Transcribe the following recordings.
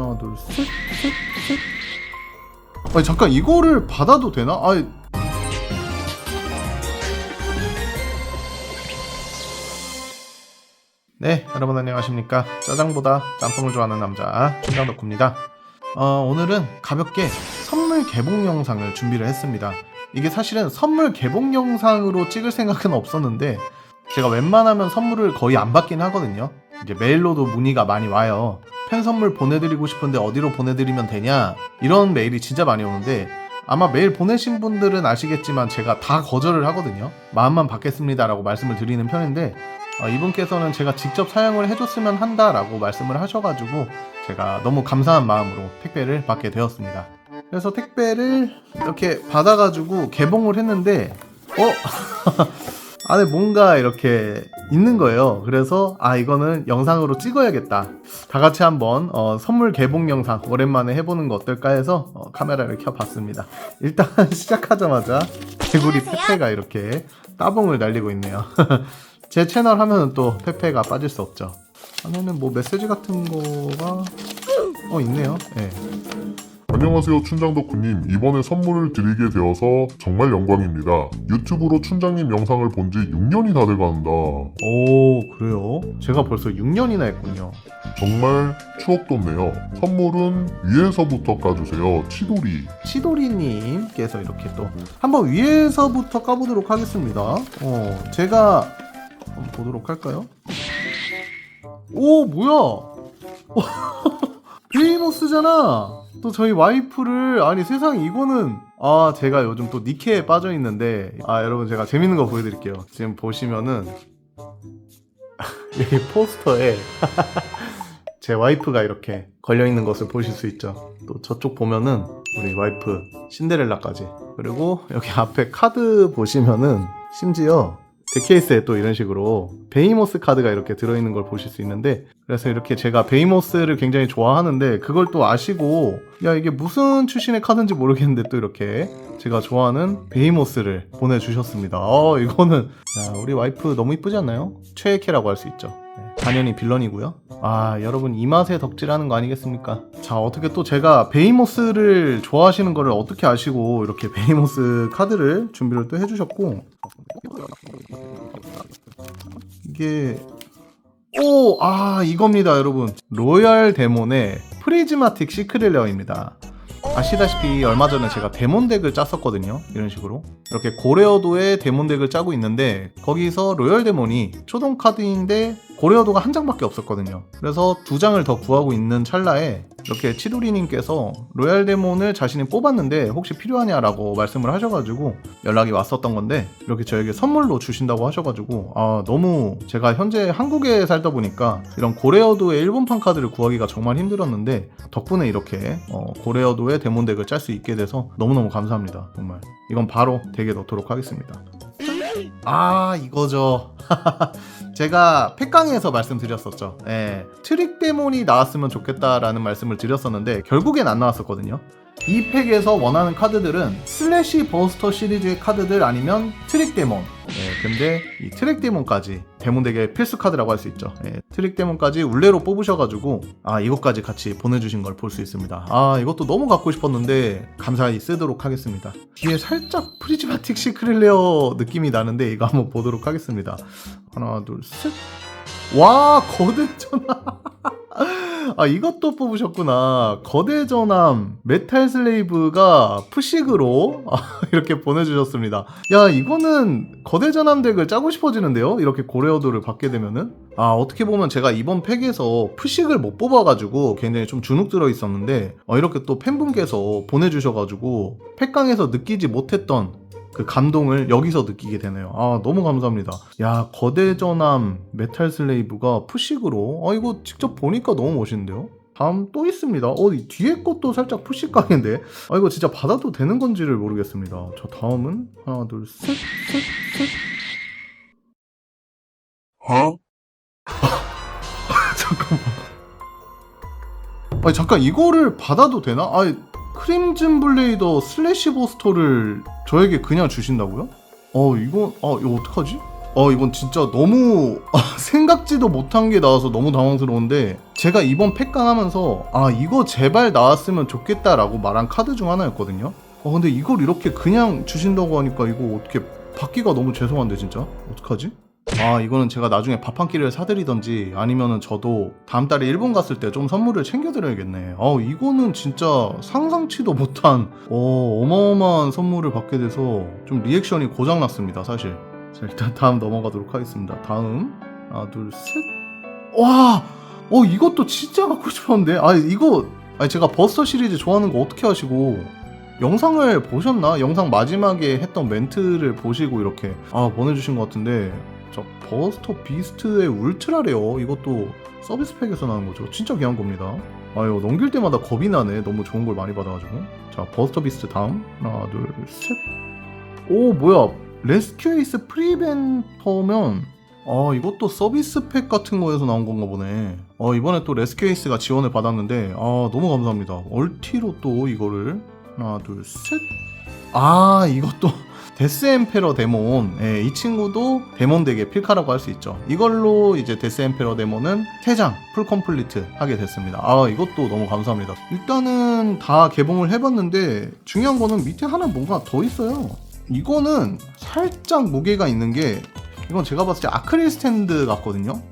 하나 둘셋셋셋. 아니 잠깐 이거를 받아도 되나? 아니. 네 여러분 안녕하십니까? 짜장보다 짬뽕을 좋아하는 남자 충장덕후입니다. 어, 오늘은 가볍게 선물 개봉 영상을 준비를 했습니다. 이게 사실은 선물 개봉 영상으로 찍을 생각은 없었는데 제가 웬만하면 선물을 거의 안 받긴 하거든요. 이제 메일로도 문의가 많이 와요 팬 선물 보내드리고 싶은데 어디로 보내드리면 되냐 이런 메일이 진짜 많이 오는데 아마 메일 보내신 분들은 아시겠지만 제가 다 거절을 하거든요 마음만 받겠습니다라고 말씀을 드리는 편인데 어, 이분께서는 제가 직접 사용을 해줬으면 한다라고 말씀을 하셔가지고 제가 너무 감사한 마음으로 택배를 받게 되었습니다. 그래서 택배를 이렇게 받아가지고 개봉을 했는데, 어? 안에 뭔가 이렇게 있는 거예요. 그래서 아 이거는 영상으로 찍어야겠다. 다 같이 한번 어, 선물 개봉 영상 오랜만에 해보는 거 어떨까 해서 어, 카메라를 켜봤습니다. 일단 시작하자마자 개구리 페페가 이렇게 따봉을 날리고 있네요. 제 채널 하면은 또 페페가 빠질 수 없죠. 안에는 뭐 메시지 같은 거가 어 있네요. 예. 안녕하세요 춘장덕후님 이번에 선물을 드리게 되어서 정말 영광입니다 유튜브로 춘장님 영상을 본 지 6년이 다 돼간다 오 그래요? 제가 벌써 6년이나 했군요. 정말 추억 돋네요 선물은 위에서부터 까주세요 치돌이 치도리님께서 이렇게 또 한번 위에서부터 까보도록 하겠습니다. 어 제가 한번 보도록 할까요? 오 뭐야? 베이모스잖아. 또 저희 와이프를 아니 세상 이거는 아 제가 요즘 또 니케에 빠져 있는데 아 여러분 제가 재밌는 거 보여드릴게요. 지금 보시면은 여기 포스터에 제 와이프가 이렇게 걸려 있는 것을 보실 수 있죠. 또 저쪽 보면은 우리 와이프 신데렐라까지 그리고 여기 앞에 카드 보시면은 심지어 데케이스에 또 이런 식으로 베이모스 카드가 이렇게 들어있는 걸 보실 수 있는데 그래서 이렇게 제가 베이모스를 굉장히 좋아하는데 그걸 또 아시고 야 이게 무슨 출신의 카드인지 모르겠는데 또 이렇게 제가 좋아하는 베이모스를 보내주셨습니다 어 이거는 야 우리 와이프 너무 이쁘지 않나요? 최애캐라고 할 수 있죠 네, 당연히 빌런이고요 아 여러분 이 맛에 덕질하는 거 아니겠습니까 자 어떻게 또 제가 베이모스를 좋아하시는 거를 어떻게 아시고 이렇게 베이모스 카드를 준비를 또 해주셨고 이게 오, 아, 이겁니다, 여러분. 로얄 데몬의 프리즈마틱 시크릴러입니다. 아시다시피 얼마 전에 제가 데몬 덱을 짰었거든요. 이런 식으로. 이렇게 고레어도의 데몬 덱을 짜고 있는데 거기서 로얄 데몬이 초동 카드인데 고레어도가 한 장밖에 없었거든요. 그래서 두 장을 더 구하고 있는 찰나에 이렇게 치도리님께서 로얄 데몬을 자신이 뽑았는데 혹시 필요하냐라고 말씀을 하셔가지고 연락이 왔었던 건데 이렇게 저에게 선물로 주신다고 하셔가지고 아 너무 제가 현재 한국에 살다 보니까 이런 고레어도의 일본판 카드를 구하기가 정말 힘들었는데 덕분에 이렇게 어, 고레어도의 데몬 덱을 짤 수 있게 돼서 너무너무 감사합니다 정말 이건 바로 덱에 넣도록 하겠습니다 아 이거죠 제가 팩강에서 말씀드렸었죠. 예. 트릭 데몬이 나왔으면 좋겠다라는 말씀을 드렸었는데 결국엔 안 나왔었거든요. 이 팩에서 원하는 카드들은 슬래시 버스터 시리즈의 카드들 아니면 트릭 데몬. 예, 근데 이 트릭 데몬까지 데몬 덱의 필수 카드라고 할 수 있죠. 예, 트릭 데몬까지 울레로 뽑으셔가지고 아 이것까지 같이 보내주신 걸 볼 수 있습니다. 아 이것도 너무 갖고 싶었는데 감사히 쓰도록 하겠습니다. 뒤에 살짝 프리즈마틱 시크릴레어 느낌이 나는데 이거 한번 보도록 하겠습니다. 하나 둘 셋. 와 거대 전함. 아 이것도 뽑으셨구나. 거대 전함 메탈 슬레이브가 푸식으로 아, 이렇게 보내주셨습니다. 야 이거는 거대 전함 덱을 짜고 싶어지는데요. 이렇게 고레어도를 받게 되면은 아 어떻게 보면 제가 이번 팩에서 푸식을 못 뽑아가지고 굉장히 좀 주눅 들어 있었는데 어, 이렇게 또 팬분께서 보내주셔가지고 팩강에서 느끼지 못했던 그 감동을 여기서 느끼게 되네요. 아, 너무 감사합니다. 야, 거대 전함 메탈 슬레이브가 푸식으로, 아, 이거 직접 보니까 너무 멋있는데요? 다음 또 있습니다. 어, 이 뒤에 것도 살짝 푸식각인데? 아, 이거 진짜 받아도 되는 건지를 모르겠습니다. 자, 다음은 하나, 둘, 셋, 셋, 셋. 어? 잠깐만. 아니, 잠깐, 이거를 받아도 되나? 아니, 크림즌 블레이더 슬래시 버스터를 저에게 그냥 주신다고요? 어, 이거, 아, 이거 어떡하지? 어 이건 진짜 너무 생각지도 못한 게 나와서 너무 당황스러운데 제가 이번 팩강 하면서 아 이거 제발 나왔으면 좋겠다라고 말한 카드 중 하나였거든요 어 근데 이걸 이렇게 그냥 주신다고 하니까 이거 어떻게 받기가 너무 죄송한데 진짜 어떡하지? 아 이거는 제가 나중에 밥 한 끼를 사드리던지 아니면은 저도 다음 달에 일본 갔을 때 좀 선물을 챙겨드려야겠네. 어 이거는 진짜 상상치도 못한 어 어마어마한 선물을 받게 돼서 좀 리액션이 고장났습니다 사실. 자 일단 다음 넘어가도록 하겠습니다. 다음. 하나 둘셋와! 어 이것도 진짜 갖고 싶었는데. 아 이거 아니 제가 버스터 시리즈 좋아하는 거 어떻게 아시고? 영상을 보셨나? 영상 마지막에 했던 멘트를 보시고 이렇게 아 보내주신 것 같은데 저 버스터 비스트의 울트라래요. 이것도 서비스 팩에서 나온 거죠. 진짜 귀한 겁니다. 아유 넘길 때마다 겁이 나네. 너무 좋은 걸 많이 받아가지고. 자 버스터 비스트 다음. 하나 둘 셋 오 뭐야. 레스큐 에이스 프리벤터면 아 이것도 서비스 팩 같은 거에서 나온 건가 보네. 어 이번에 또 레스큐 에이스가 지원을 받았는데 아 너무 감사합니다. 얼티로 또 이거를. 하나 둘 셋 아 이것도 데스 엠페러 데몬. 예, 이 친구도 데몬 덱의 필카라고 할 수 있죠. 이걸로 이제 데스 엠페러 데몬은 3장 풀 컴플리트 하게 됐습니다. 아 이것도 너무 감사합니다. 일단은 다 개봉을 해봤는데 중요한 거는 밑에 하나 뭔가 더 있어요. 이거는 살짝 무게가 있는 게 이건 제가 봤을 때 아크릴 스탠드 같거든요.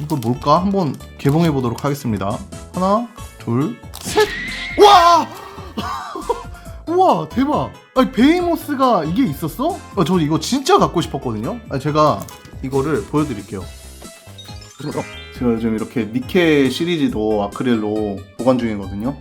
이거 뭘까? 한번 개봉해 보도록 하겠습니다. 하나 둘셋와 우와 대박. 아니 베이모스가 이게 있었어? 아, 저 이거 진짜 갖고 싶었거든요. 아, 제가 이거를 보여드릴게요. 제가 요즘 이렇게 니케 시리즈도 아크릴로 보관 중이거든요.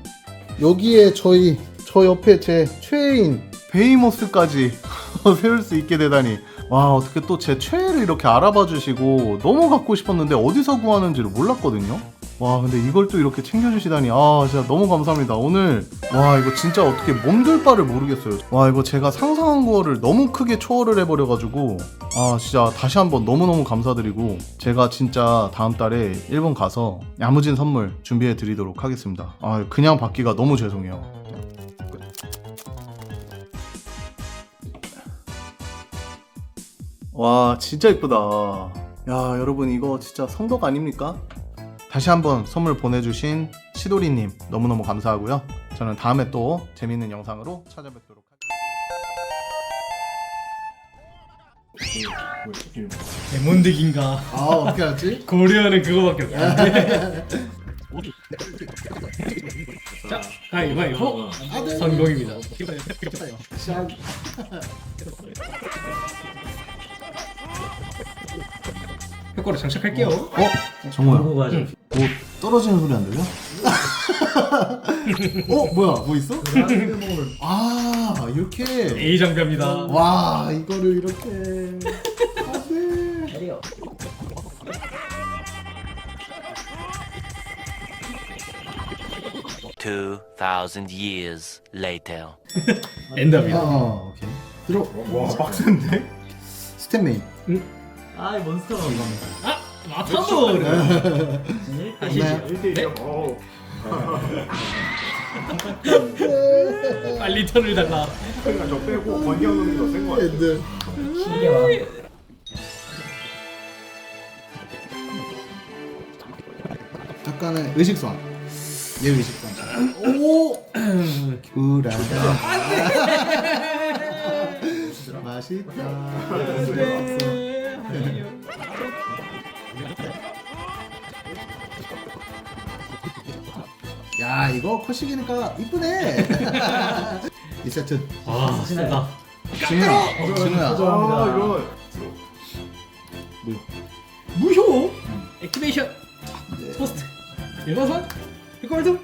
여기에 저희 저 옆에 제 최애인 베이모스까지 세울 수 있게 되다니. 와 어떻게 또 제 최애를 이렇게 알아봐 주시고 너무 갖고 싶었는데 어디서 구하는지를 몰랐거든요 와 근데 이걸 또 이렇게 챙겨주시다니. 아 진짜 너무 감사합니다. 오늘 와 이거 진짜 어떻게 몸둘 바를 모르겠어요. 와 이거 제가 상상한 거를 너무 크게 초월을 해버려가지고 아 진짜 다시 한번 너무너무 감사드리고 제가 진짜 다음 달에 일본 가서 야무진 선물 준비해 드리도록 하겠습니다. 아 그냥 받기가 너무 죄송해요. 와 진짜 이쁘다. 야 여러분 이거 진짜 성덕 아닙니까? 다시 한번 선물 보내주신 시도리님 너무너무 감사하고요. 저는 다음에 또 재밌는 영상으로 찾아뵙도록 하겠습니다. 데몬덱인가? 아 어떻게 알지? 고려하는 그거밖에 없다 자 가위바위보 성공입니다. 효과로 장착할게요. 어? 정우야 뭐 떨어지는 소리 안 들려? 어? 뭐야 뭐 있어? 아 이렇게 A 장비입니다 와 이거를 이렇게 안돼 Two thousand years later. 엔더입니다 아 오케이 들어 와 빡센데? 스탠메인 아, 이 몬스터가 아! 마타도 다시 네? 빨리 턴을 달라. 약간의 의식선 얘 의식선 오! 귤하다. 맛있다 야 이거 컷식이니까 이쁘네. 이 세트. 아 세다. 진우야. 진우야. 아, 이거. 무효? 액티베이션. 포스트. 일반선 효과발동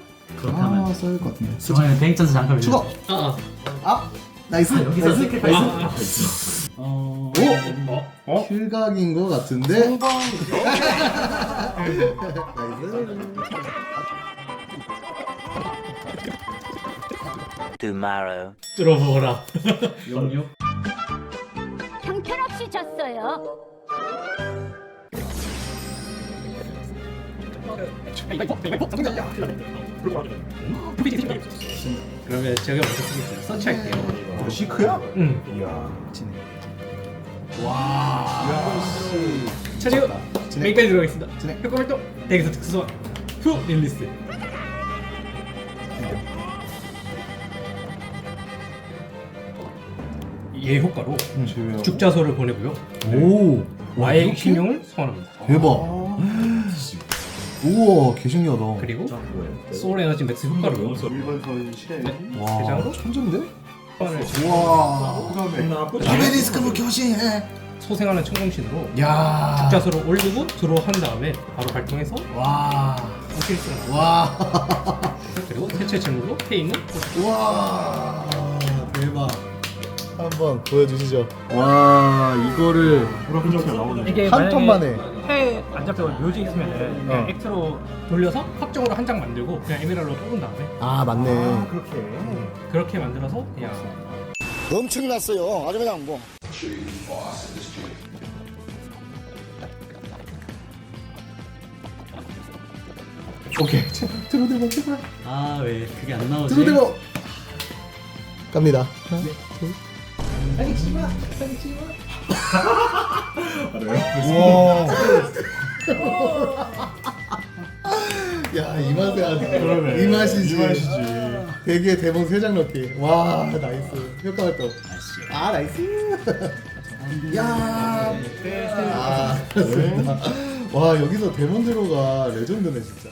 아 써야 것 같은데. 저번에 뱅천스 잠깐 추가. 아 아. 아 나이스. 여기서 나이스. 스킬파이스. 어... 오! 어? 킬각인 것 같은데? 나이스 Tomorrow. 뚫어보거라. 영육 형편없이 졌어요. 그러면 제가 먼저 쓰겠습니다. 서치할게요. 시크야? 응. 차지요 진행. 메인까지 들어가겠습니다. 진행. 효과 활동! 덱에서 특수 소환 후! 릴리스 얘 효과로 죽자소를 보내고요. 오 와의 신용을 소환합니다. 대박. 우와 개 신기하다. 그리고 소울 에너지 맥스 효과로 일반 선 실행. 와 대장으로? 천재인데? 소환을 와. 그다음에 라베리스크 교신해 소생하는 천공신으로 야. 죽자소를 올리고 드로우한 다음에 바로 발동해서 와. 어필스를 와. 그리고 대체 질문으로 페이는 와. 대박 한번 보여주시죠 와 이거를 그렇죠 나오네. 이게 한턴 만에 해안 잡혀서 묘지 있으면 그냥 어. 액트로 돌려서 확정으로 한 장 만들고 그냥 에메랄로 뽑은 다음에 아 맞네 그렇게. 그렇게 만들어서 그냥 엄청났어요. 아주 그냥 뭐. 오케이 드로데버 제발 아 왜 그게 안 나오지? 드로데버 갑니다 우와 야이 맛에 아주 이 맛이지. 이 맛이지. 되게 대본 세장 넣기 와 나이스. 효과 활동 아 나이스. 야. 아, 좋습니다. 와 여기서 데몬 제로가 레전드네 진짜